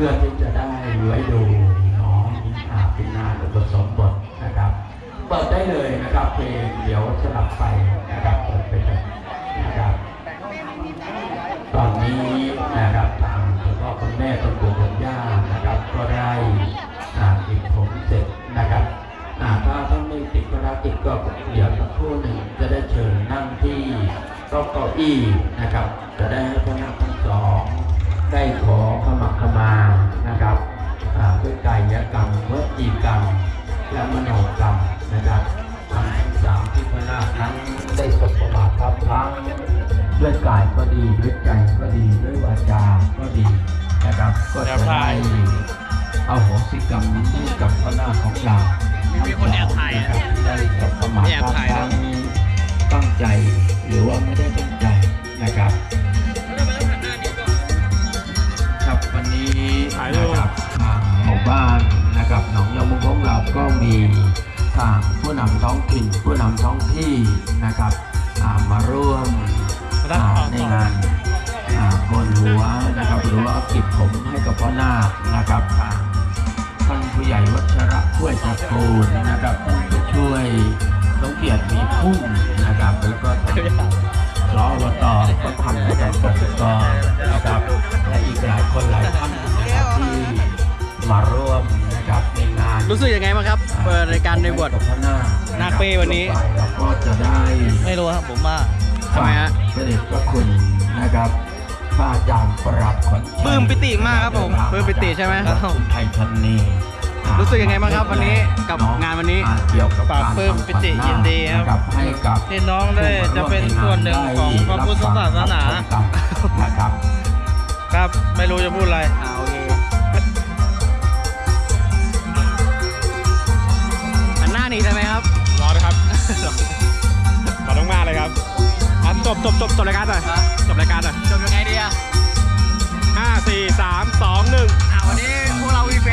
พื่อที่จะได้ไว้ดูน้องนิทาพินาหรือผสมบทนะครับ เปิดได้เลยนะครับเพลงเดี๋ยวสลับไปนะครับเปิดไปเลยนะครับ ตอนนี้นะครับทางคุณพ่อคุณแม่คุณปู่คุณย่านะครับ ก็ได้ติดผมเสร็จนะครับถ้าท่านไม่ติดก็รับติดก็เดี๋ยวสักครู่หนึ่งจะได้เชิญนั่งที่ก็เก้าอี้นะครับ จะได้ให้พนักทั้งสอง ได้ขอขมาขมานะครับอ่าด้วยกายกรรมวจีกรรม และมโนกรรมนะครับทั้งสามที่พระนาคนั้นได้สบประมาททับทั้งด้วยกายก็ดีด้วยใจก็ดีด้วยวาจาก็ดีนะครับ ก็จะได้เอาโหสิกรรมนี้ให้กับพระนาคของเรามีคนแอบถ่ายอะนะครับได้กับประมาทแอบถ่ายนะทั้งตั้งใจหรือว่าไม่ได้ตั้งใจ มีทางผู้นำท้องถิ่นผู้นำท้องที่นะครับอ่ามาร่วมอ่าในงานอ่าโกนหัวนะครับหรือว่ากิบผมให้กับพ่อนาคนะครับทางท่านผู้ใหญ่วัชระช่วยตระกูลนะครับท่านผู้ช่วยสมเกียรติมีพุ่มนะครับแล้วก็ท่านรออบตก็ทำในกา รู้สึกยังไงบ้างครับเปิดรายการในบทกับพระนาคนาคเป้วันนี้เราก็จะได้ไม่รู้ครับผมว่าทำไมฮะเสด็จพระคุณนะครับพระอาจารย์ประหลัดขวัญชัยปลื้มปิติมากครับผมปลื้มปิติใช่ไหม ครับ คุณไทยธนีอ่ารู้สึกยังไงบ้างครับวันนี้กับงานวันนี้อ่เกี่ยวกับปราบปลื้มปิติยินดีครับนะให้กับที่น้องได้จะเป็นส่วนหนึ่งของพระพุทธศาสนานะครับ ครับ ไม่รู้จะพูดอะไรอ่า จบจบรายการเลยจบรายการเลยจบยังไงดีอะห้าสี่สามสองหนึ่งอ่าวันนี้พวกเราวีเฟ